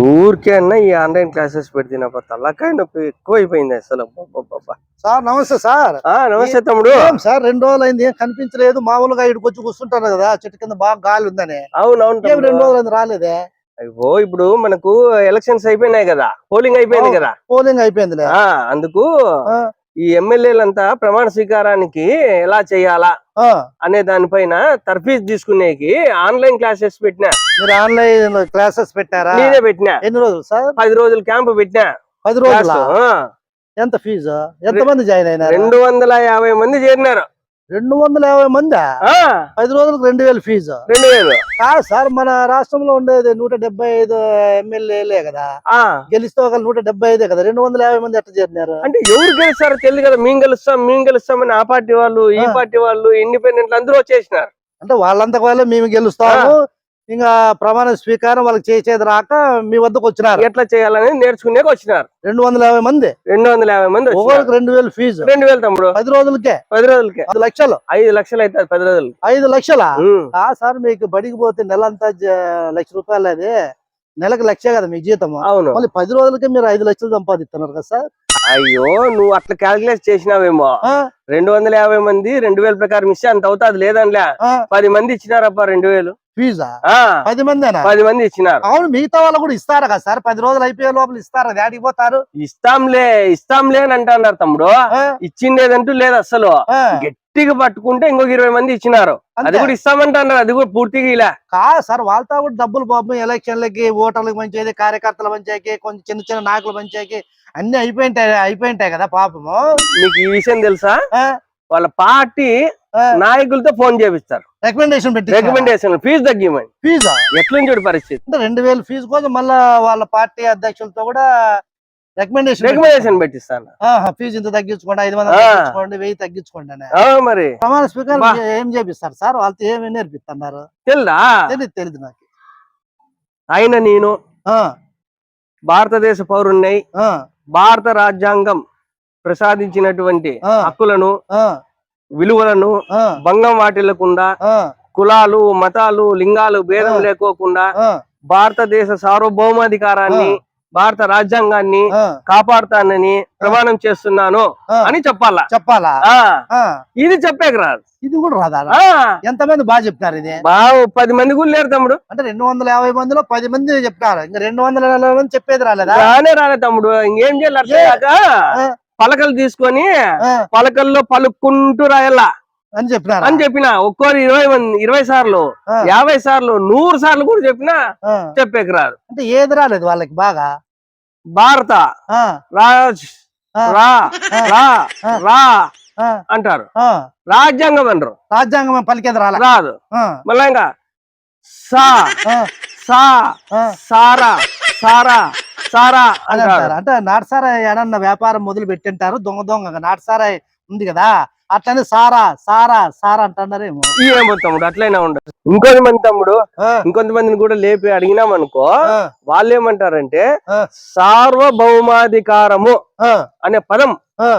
ఊరికే అన్న ఈ ఆన్లైన్ క్లాసెస్ పెడితే తలకాయ నొప్పి ఎక్కువ అయిపోయింది అసలు. సార్ నమస్తే సార్. నమస్తే తమ్ముడు. సార్ రెండు రోజులు అయింది ఏం కనిపించలేదు. మామూలుగా ఇక్కడికి వచ్చి కూర్చుంటాను కదా చెట్టు కింద బాగా గాలి ఉందని. అవునవును రెండు. రోజులు రాలేదే? అయ్యో ఇప్పుడు మనకు ఎలక్షన్స్ అయిపోయినాయి కదా పోలింగ్ అయిపోయింది. కదా. పోలింగ్ అయిపోయిందిలే. ఆ అందుకు ఈ ఎమ్మెల్యేలంతా ప్రమాణ స్వీకారానికి ఎలా చేయాలా? అనే దానిపైన తర్ఫీజ్ తీసుకునేకి ఆన్లైన్ క్లాసెస్ పెట్టినా. మీరు ఆన్లైన్ క్లాసెస్ పెట్టారా? నేనే పెట్టినా. ఎన్ని రోజులు సార్? పది రోజులు క్యాంప్ పెట్టినా. పది రోజుల? ఎంత ఫీజు? ఎంత మంది జాయిన్ అయినారు? రెండు వందల యాభై మంది చేరినారు. రెండు వందల యాభై మంది? పది రోజులకు రెండు వేలు ఫీజు. రెండు వేలు. కాదు సార్ మన రాష్ట్రంలో ఉండేది నూట డెబ్బై ఐదు ఎమ్మెల్యేలే కదా. గెలిస్తే ఒక నూట డెబ్బై ఐదే కదా. రెండు వందల యాభై మంది ఎట్లా చేరినారు? అంటే ఎవరు గెలుస్తారో తెలియదు కదా. మేము గెలుస్తాం మేము గెలుస్తామని ఆ పార్టీ వాళ్ళు ఈ. పార్టీ వాళ్ళు ఇండిపెండెంట్లు అందరూ వచ్చేసినారు అంటే వాళ్ళంతా వాళ్ళే మేము గెలుస్తాము. ఇంకా ప్రమాణ స్వీకారం వాళ్ళకి చేసేది రాక మీ వద్దకు వచ్చినారు. ఎట్లా చేయాలని నేర్చుకునే వచ్చినారు. రెండు వందల యాభై మంది. రెండు వందల యాభై మంది. ఒక్కొక్కరికి రెండు వేలు ఫీజు. రెండు వేలు తమ్ముడు. పది రోజులకే. పది రోజులకి. పది లక్షలు. ఐదు లక్షలు అవుతుంది పది రోజులు ఐదు లక్షలా? ఆ సార్ మీకు బడికి పోతే నెలంతా జ- లక్ష రూపాయలు అది. నెలకు లక్షే కదా మీ జీతం అవును. మళ్ళీ పది రోజులకే మీరు ఐదు లక్షలు సంపాదిస్తున్నారు కదా సార్. అయ్యో నువ్వు అట్లా క్యాల్కులేట్ చేసినావేమో. రెండు వందల యాభై మంది రెండు వేల ప్రకారం ఇస్తే అంత అవుతుంది లేదనిలే. పది మంది ఇచ్చినారప్ప రెండు వేలు. ఫీజా? పది మందేనా? పది మంది ఇచ్చినారు. అవును మిగతా వాళ్ళు కూడా ఇస్తారా కదా సార్? పది రోజులు అయిపోయే లోపల ఇస్తారా? అది ఆడికి పోతారు? ఇస్తాంలే ఇస్తాంలే అని అంటున్నారు తమ్ముడు. ఇచ్చిండేదంటూ లేదు అసలు గట్టిగా పట్టుకుంటే ఇంకొక ఇరవై మంది ఇచ్చినారు. అది. కూడా ఇస్తామంటున్నారు. అది కూడా పూర్తిగా ఇలా. కాదు సార్ వాళ్ళతో కూడా డబ్బులు పాపం ఎలక్షన్లకి ఓటర్లకు మంచిది కార్యకర్తల మంచికి కొంచెం చిన్న చిన్న నాయకుల మంచికి అన్ని అయిపోయింటాయి అయిపోయింటాయి కదా పాపము. నీకు ఈ విషయం తెలుసా? వాళ్ళ పార్టీ నాయకులతో ఫోన్ చేపిస్తారు. రికమెండేషన్ పెట్టి రికమెండేషన్ ఫీజు తగ్గిమని. ఫీజా ఎట్లుంటాడు పరిస్థితి? అంటే రెండు వేలు ఫీజు కోసం మళ్ళా వాళ్ళ పార్టీ అధ్యక్షులతో కూడా రికమెండేషన్ రికమెండేషన్ పెట్టిస్తాను. ఫీజు ఇంత తగ్గించుకోండి ఐదు వందలు. తగ్గించుకోండి వెయ్యి తగ్గించుకోండి మరి. ప్రమాణ స్పీకర్. ఏం చేపిస్తారు సార్? వాళ్ళతో ఏమి నేర్పిస్తున్నారు? తెల్దా? తెలియదు తెలియదు నాకు. ఆయన నేను ఆ, భారతదేశ పౌరుణ్ణి ఆ, భారత రాజ్యాంగం ప్రసాదించినటువంటి. హక్కులను విలువలను భంగం వాటిల్లకుండా కులాలు మతాలు లింగాలు భేదం. లేకోకుండా భారతదేశ సార్వభౌమాధికారాన్ని భారత రాజ్యాంగాన్ని కాపాడుతానని ప్రమాణం చేస్తున్నాను. అని చెప్పాలా? చెప్పాలా? ఇది చెప్పేకి రాదు ఇది కూడా రాదా? ఎంతమంది బాగా చెప్తారు ఇది? బావు పది మంది కూడా లేరు తమ్ముడు. అంటే రెండు వందల యాభై మందిలో పది మంది చెప్తారు ఇంకా రెండు వందల నలభై మంది చెప్పేది రాలేదా? రానే రాలే తమ్ముడు. ఇంకేం చేయాలి. పలకలు తీసుకొని పలకల్లో పలుక్కుంటూ రాయాలా అని చెప్పినారా? అని చెప్పిన. ఒక్కోరు ఇరవై మంది ఇరవై సార్లు యాభై సార్లు నూరు సార్లు కూడా చెప్పినా ఆ. చెప్పేకి రాదు. అంటే ఏది రాలేదు వాళ్ళకి బాగా? భారత. రాజ్ రా అంటారు. రాజ్యాంగం అనరు రాజ్యాంగం పలికేది రాలే? రాదు. మళ్ళా ఇంకా సా. సారా సారా సారా అని అంటారు అంటే నాటసారాయి ఏడన్న వ్యాపారం మొదలు పెట్టింటారు? దొంగ దొంగ నాటసారాయి ఉంది కదా? అట్లనే సారా సారా సారా అంటున్నారేమో. ఏమో తమ్ముడు అట్లయినా ఉండదు ఇంకొంతమంది తమ్ముడు ఇంకొంతమందిని కూడా లేపి అడిగినాం అనుకో ఆ, వాళ్ళు ఏమంటారంటే. సార్వభౌమాధికారము అనే పదం.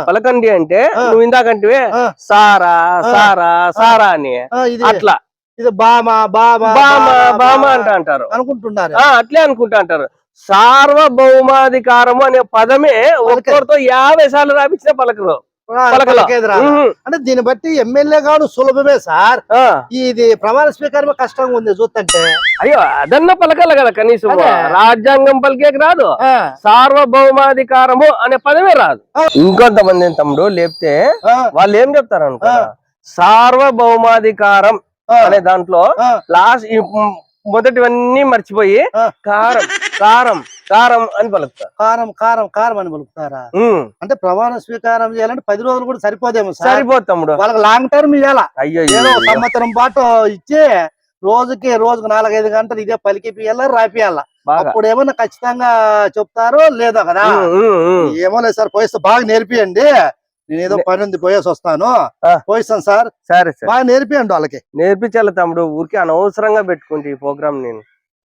పలకండి అంటే. నువ్వు ఇందాకంటివే ఆ. సారా సారా సారా అని. అట్లా. ఇది బామా బామా బామ బామ అంట అంటారు. అనుకుంటున్నారు. అట్లే అనుకుంటా అంటారు. సార్వభౌమాధికారము అనే పదమే ఒక్కొక్కరితో యాభై సార్లు రాపించిన పలకరు. అంటే దీన్ని బట్టి ఎమ్మెల్యే కాదు సులభమే సార్. ఇది ప్రమాణ స్వీకారమే కష్టంగా ఉంది చూస్తుంటే అయ్యో అదన్న పలకాల కదా కనీసం. రాజ్యాంగం పలికేకి రాదు. సార్వభౌమాధికారము అనే పదమే రాదు. ఇంకొంతమంది తమ్ముడు లేపితే వాళ్ళు ఏం చెప్తారు అనుకో. సార్వభౌమాధికారం అనే దాంట్లో లాస్ట్ మొదటివన్నీ మర్చిపోయి. కారం. కారం కారం అని పలుకుతారు. కారం కారం కారం అని పలుకుతారా? అంటే ప్రమాణ స్వీకారం చేయాలంటే పది రోజులు కూడా సరిపోదేమో సార్? సరిపోదు తమ్ముడు. వాళ్ళకి లాంగ్ టర్మ్ ఇవ్వాలా అయ్యో సంవత్సరం పాటు ఇచ్చి రోజుకి రోజుకి నాలుగైదు గంటలు ఇదే పలికిపియాల రాపియాల అప్పుడు ఏమన్నా ఖచ్చితంగా చెప్తారో లేదో కదా. ఏమో లేదు సార్ పోయిస్తే బాగా నేర్పియండి. నేను ఏదో పని ఉంది పోయేసి వస్తాను. పోయిస్తాను సార్. సరే సరే. బాగా నేర్పియండి వాళ్ళకి. నేర్పించాలి తమ్ముడు ఊరికే అనవసరంగా పెట్టుకుంటే ఈ ప్రోగ్రామ్ నేను.